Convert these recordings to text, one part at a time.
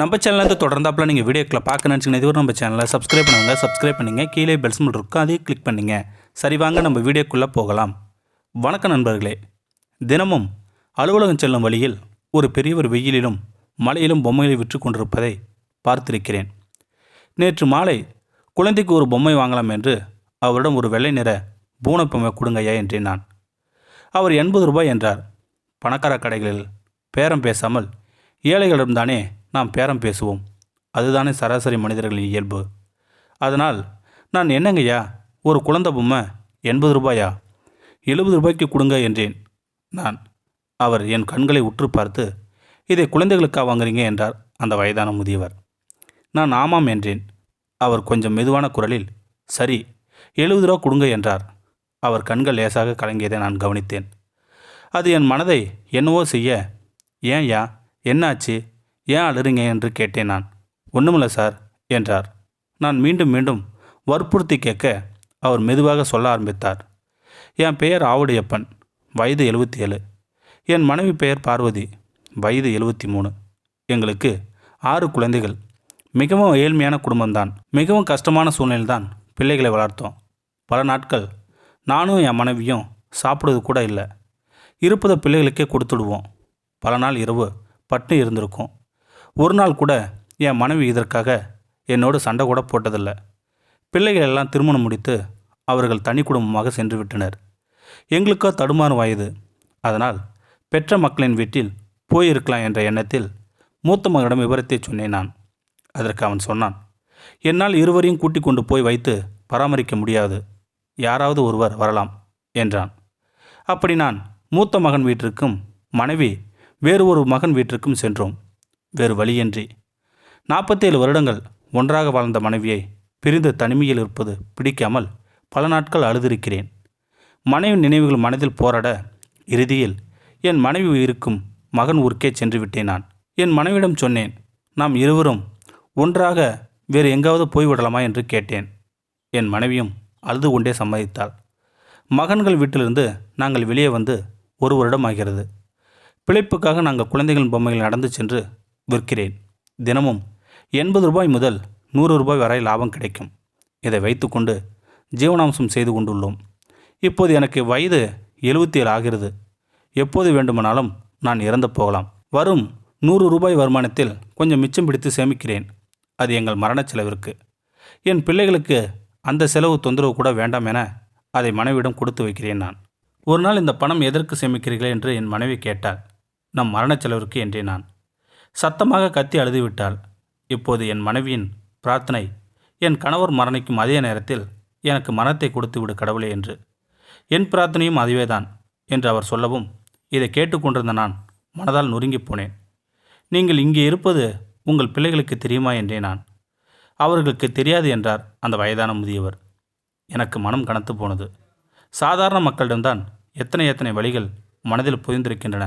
நம்ம சேனலில் தொடர்ந்தாப்பில் நீங்கள் வீடியோக்களை பார்க்க நினச்சிங்கன்னா இதுவரை நம்ம சேனலை சப்ஸ்கிரைப் பண்ணுங்க சப்ஸ்கிரைப் பண்ணுங்க. கீழே பெல்ஸ் மட்டும் இருக்கும் அதையும் கிளிக் பண்ணுங்கள் சரி வாங்க நம்ம வீடியோக்குள்ளே போகலாம். வணக்கம் நண்பர்களே. தினமும் அலுவலகம் செல்லும் வழியில் ஒரு பெரியவர் வெயிலிலும் மழையிலும் பொம்மைகளை விற்று கொண்டிருப்பதை பார்த்திருக்கிறேன். நேற்று மாலை குழந்தைக்கு ஒரு பொம்மை வாங்கலாம் என்று அவரிடம் ஒரு வெள்ளை நிற பூனை பொம்மை கொடுங்கய்யா என்றேன் நான். அவர் எண்பது ரூபாய் என்றார். பணக்கார கடைகளில் பேரம் பேசாமல் ஏழைகளிடம்தானே நாம் பேரம் பேசுவோம். அதுதானே சராசரி மனிதர்களின் இயல்பு. அதனால் நான் என்னங்கய்யா? ஒரு குழந்தை பொம்மை எண்பது ரூபாயா? எழுபது ரூபாய்க்கு கொடுங்க என்றேன். நான் அவர் என் கண்களை உற்று பார்த்து இதை குழந்தைகளுக்கா வாங்குறீங்க? என்றார் அந்த வயதான முதியவர். நான் ஆமாம் என்றேன். அவர் கொஞ்சம் மெதுவான குரலில் சரி எழுபது ரூபா கொடுங்க என்றார். அவர் கண்கள் லேசாக கலங்கியதை நான் கவனித்தேன். அது என் மனதை என்னவோ செய்ய. ஏன்யா? என்னாச்சு? ஏன் அழுறீங்க என்று கேட்டேன் நான். ஒன்றுமில்ல சார் என்றார். நான் மீண்டும் மீண்டும் வற்புறுத்தி கேட்க அவர் மெதுவாக சொல்ல ஆரம்பித்தார். என் பெயர் ஆவுடையப்பன் வயது எழுபத்தி ஏழு என் மனைவி பெயர் பார்வதி வயது எழுபத்தி மூணு எங்களுக்கு ஆறு குழந்தைகள். மிகவும் ஏழ்மையான குடும்பம்தான். மிகவும் கஷ்டமான சூழ்நிலைதான் பிள்ளைகளை வளர்த்தோம். பல நாட்கள் நானும் என் மனைவியும் சாப்பிடுவது கூட இல்லை. இருப்பதை பிள்ளைகளுக்கே கொடுத்துடுவோம். பல நாள் இரவு பட்டு இருந்திருக்கும். ஒரு நாள் கூட என் மனைவி இதற்காக என்னோடு சண்டை கூட போட்டதில்லை. பிள்ளைகளெல்லாம் திருமணம் முடித்து அவர்கள் தனி குடும்பமாக சென்று விட்டனர். எங்களுக்கோ தடுமாறும் வயது அதனால் பெற்ற மக்களின் வீட்டில் போயிருக்கலாம் என்ற எண்ணத்தில் மூத்த மகனிடம் விவரத்தை சொன்னேன் நான். அதற்கு அவன் சொன்னான் என்னால் இருவரையும் கூட்டிக் கொண்டு போய் வைத்து பராமரிக்க முடியாது. யாராவது ஒருவர் வரலாம் என்றான். அப்படி நான் மூத்த மகன் வீட்டிற்கும் மனைவி வேறு ஒரு மகன் வீட்டிற்கும் சென்றோம். வேறு வழியின்றி. நாற்பத்தேழு வருடங்கள் ஒன்றாக வாழ்ந்த மனைவியை பிரிந்து தனிமையில் இருப்பது பிடிக்காமல் பல நாட்கள் அழுதிருக்கிறேன். மனைவி நினைவுகள் மனதில் போராட இறுதியில் என் மனைவி இருக்கும் மகன் ஊருக்கே சென்று விட்டேன் நான். என் மனைவியிடம் சொன்னேன் நாம் இருவரும் ஒன்றாக வேறு எங்காவது போய்விடலாமா என்று கேட்டேன். என் மனைவியும் அழுது கொண்டே சம்மதித்தாள். மகன்கள் வீட்டிலிருந்து நாங்கள் வெளியே வந்து ஒரு வருடம் ஆகிறது. பிழைப்புக்காக நாங்கள் குழந்தைகளின் பொம்மைகள் நடந்து சென்று விற்கிறேன். தினமும் எண்பது ரூபாய் முதல் நூறு ரூபாய் வரை லாபம் கிடைக்கும். இதை வைத்துக்கொண்டு ஜீவனாம்சம் செய்து கொண்டுள்ளோம். இப்போது எனக்கு வயது எழுபத்தி ஏழு ஆகிறது. எப்போது வேண்டுமானாலும் நான் இறந்து போகலாம். வரும் நூறு ரூபாய் வருமானத்தில் கொஞ்சம் மிச்சம் பிடித்து சேமிக்கிறேன். அது எங்கள் மரணச் செலவிற்கு. என் பிள்ளைகளுக்கு அந்த செலவு தொந்தரவு கூட வேண்டாம் என அதை மனைவியிடம் கொடுத்து வைக்கிறேன் நான். ஒரு நாள் இந்த பணம் எதற்கு சேமிக்கிறீர்கள் என்று என் மனைவி கேட்டாள். நம் மரணச் செலவிற்கு என்றேன் நான். சத்தமாக கத்தி அழுதுவிட்டாள். இப்போது என் மனைவியின் பிரார்த்தனை என் கணவர் மரணிக்கும் அதே நேரத்தில் எனக்கு மரணத்தை கொடுத்து விடு கடவுளே என்று. என் பிரார்த்தனையும் அதுவேதான் என்று அவர் சொல்லவும் இதை கேட்டுக்கொண்டிருந்த நான் மனதால் நொறுங்கிப் போனேன். நீங்கள் இங்கே இருப்பது உங்கள் பிள்ளைகளுக்கு தெரியுமா என்றேன் நான். அவர்களுக்கு தெரியாது என்றார் அந்த வயதான முதியவர். எனக்கு மனம் கனத்து போனது. சாதாரண மக்களிடம்தான் எத்தனை எத்தனை வழிகள் மனதில் புரிந்திருக்கின்றன.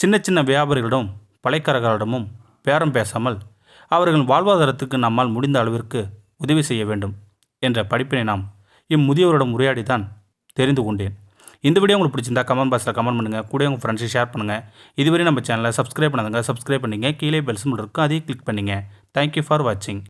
சின்ன சின்ன வியாபாரிகளிடம் பழைக்கரர்களிடமும் பேரம் பேசாமல் அவர்களின் வாழ்வாதாரத்துக்கு நம்மால் முடிந்த அளவிற்கு உதவி செய்ய வேண்டும் என்ற படிப்பினை நாம் இம்முதியவரிடம் உரையாடி தான் தெரிந்து கொண்டேன். இந்த வீடியோ உங்களுக்கு பிடிச்சிருந்தா கமெண்ட் பாக்ஸில் கமெண்ட் பண்ணுங்கள் கூட உங்கள் ஃப்ரெண்ட்ஸை ஷேர் பண்ணுங்கள் இதுவரை நம்ம சேனலை சப்ஸ்கிரைப் பண்ணாதுங்க சப்ஸ்கிரைப் பண்ணிங்க. கீழே பெல் இருக்கும் அதையும் கிளிக் பண்ணிங்க. தேங்க்யூ ஃபார் வாட்சிங்